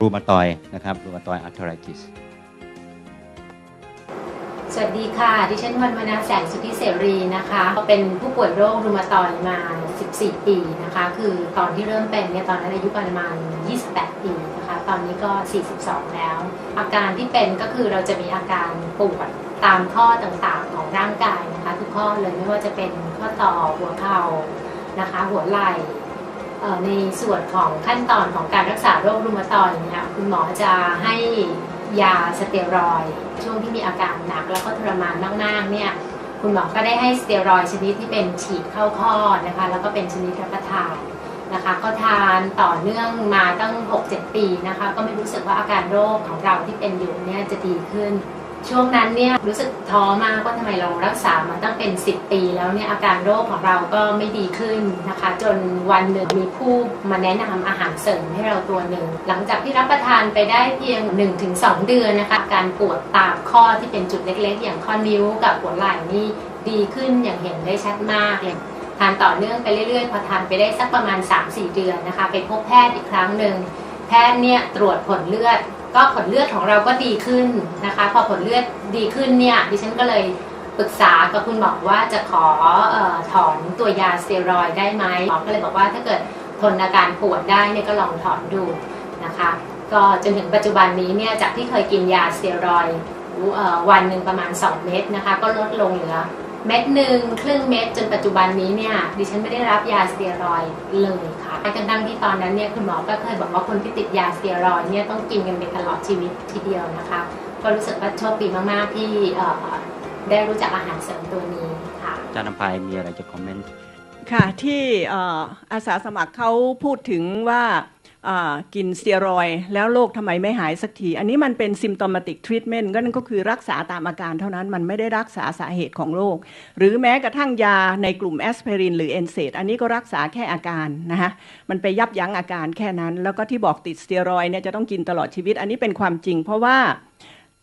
รูมาตอยนะครับรูมาตอยอาร์ทไรติสสวัสดีค่ะ ดิฉันวันวนาแสงสุทธิเสรีนะคะ เป็นผู้ป่วยโรครูมาตอยมา 14 ปีนะคะ คือตอนที่เริ่มเป็นเนี่ยตอนนั้นอายุประมาณ 28 ปีนะคะ ตอนนี้ก็ 42 แล้ว อาการที่เป็นก็คือเราจะมีอาการปวดตามข้อต่างๆของร่างกายนะคะ ทุกข้อเลยไม่ว่าจะเป็นข้อต่อหัวเข่านะคะ หัวไหล่ ในส่วนของขั้นตอนของการรักษาโรครูมาตอยเนี่ยคุณหมอจะให้ยาสเตียรอยช่วงที่มีอาการหนักแล้วก็ทรมานมากๆเนี่ยคุณหมอก็ได้ให้สเตียรอยชนิดที่เป็นฉีดเข้าข้อนะคะแล้วก็เป็นชนิดรับประทานนะคะก็ทานต่อเนื่องมาตั้ง 6-7 ปีนะคะก็ไม่รู้สึกว่าอาการโรคของเราที่เป็นอยู่เนี่ยจะดีขึ้น ช่วงนั้นเนี่ยรู้สึกท้อมากว่าทำไมเรารักษามาตั้งเป็น 10 ปีแล้วเนี่ยอาการโรคของเราก็ไม่ดีขึ้นนะคะ จนวันหนึ่งมีผู้มาแนะนำอาหารเสริมให้เราตัวหนึ่ง หลังจากที่รับประทานไปได้เพียง 1-2 เดือนนะคะอาการปวดตามข้อที่เป็นจุดเล็กๆ อย่างข้อนิ้วกับหัวไหล่นี่ดีขึ้นอย่างเห็นได้ชัดมากเลยทานต่อเนื่องไปเรื่อยๆพอทานไปได้สักประมาณ 3-4 เดือนนะคะ ไปพบแพทย์อีกครั้งหนึ่ง พทย์เนี่ยตรวจผลเลือด ก็ผลเลือดของเราก็ดีขึ้นนะคะ พอผลเลือดดีขึ้นเนี่ยดิฉันก็เลยปรึกษากับคุณหมอว่าจะขอออถอนตัวยาสเตียรอยได้ไหมหมอก็เลยบอกว่าถ้าเกิดทนอาการปวดได้เนี่ยก็ลองถอนดูนะคะ ก็จนถึงปัจจุบันนี้เนี่ยจากที่เคยกินยาสเตียรอยวันหนึ่งประมาณ 2 เม็ดนะคะ ก็ลดลงเหลือ เม็ดหนึ่งครึ่งเม็ดจนปัจจุบันนี้เนี่ยดิฉันไม่ได้รับยาสเตียรอยด์เลยค่ะทั้งๆที่ตอนนั้นเนี่ยคุณหมอก็เคยบอกว่าคนที่ติดยาสเตียรอยด์เนี่ยต้องกินกันไปตลอดชีวิตทีเดียวนะคะ ก็รู้สึกว่าโชคดีมาก ๆ ที่เอ่อได้รู้จักอาหารเสริมตัวนี้ค่ะอาจารย์นภัยมีอะไรจะคอมเมนต์ค่ะที่เอ่ออาสาสมัครเขาพูดถึงว่าอ่า กินสเตียรอยแล้วโรคทำไมไม่หายสักที อันนี้มันเป็น symptomatic treatment ก็นั่นก็คือรักษาตามอาการเท่านั้นมันไม่ได้รักษาสาเหตุของโรค หรือแม้กระทั่งยาในกลุ่มแอสไพรินหรือเอนเซดอันนี้ก็รักษาแค่อาการนะคะมันไปยับยั้งอาการแค่นั้น แล้วก็ที่บอกติดสเตียรอยเนี่ยจะต้องกินตลอดชีวิต อันนี้เป็นความจริง เพราะว่า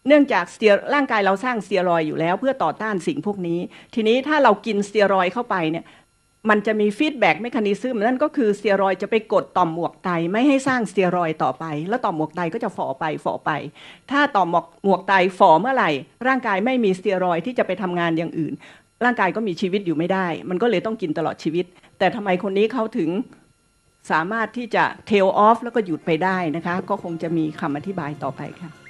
เนื่องจากสเตียร่างกายเราสร้างสเตียรอยอยู่แล้ว เพื่อต่อต้านสิ่งพวกนี้ ทีนี้ถ้าเรากินสเตียรอยเข้าไปเนี่ย มันจะมีฟีดแบ็กเมคานิซึมนั่นก็คือสเตียรอยจะไปกดต่อมหมวกไตไม่ให้สร้างสเตียรอยต่อไป แล้วต่อมหมวกไตก็จะฝ่อไปฝ่อไป ถ้าต่อมหมวกไตฝ่อเมื่อไหร่ ร่างกายไม่มีสเตียรอยที่จะไปทำงานอย่างอื่น ร่างกายก็มีชีวิตอยู่ไม่ได้ มันก็เลยต้องกินตลอดชีวิต แต่ทำไมคนนี้เขาถึงสามารถที่จะเทลออฟแล้วก็หยุดไปได้นะคะ ก็คงจะมีคำอธิบายต่อไปค่ะ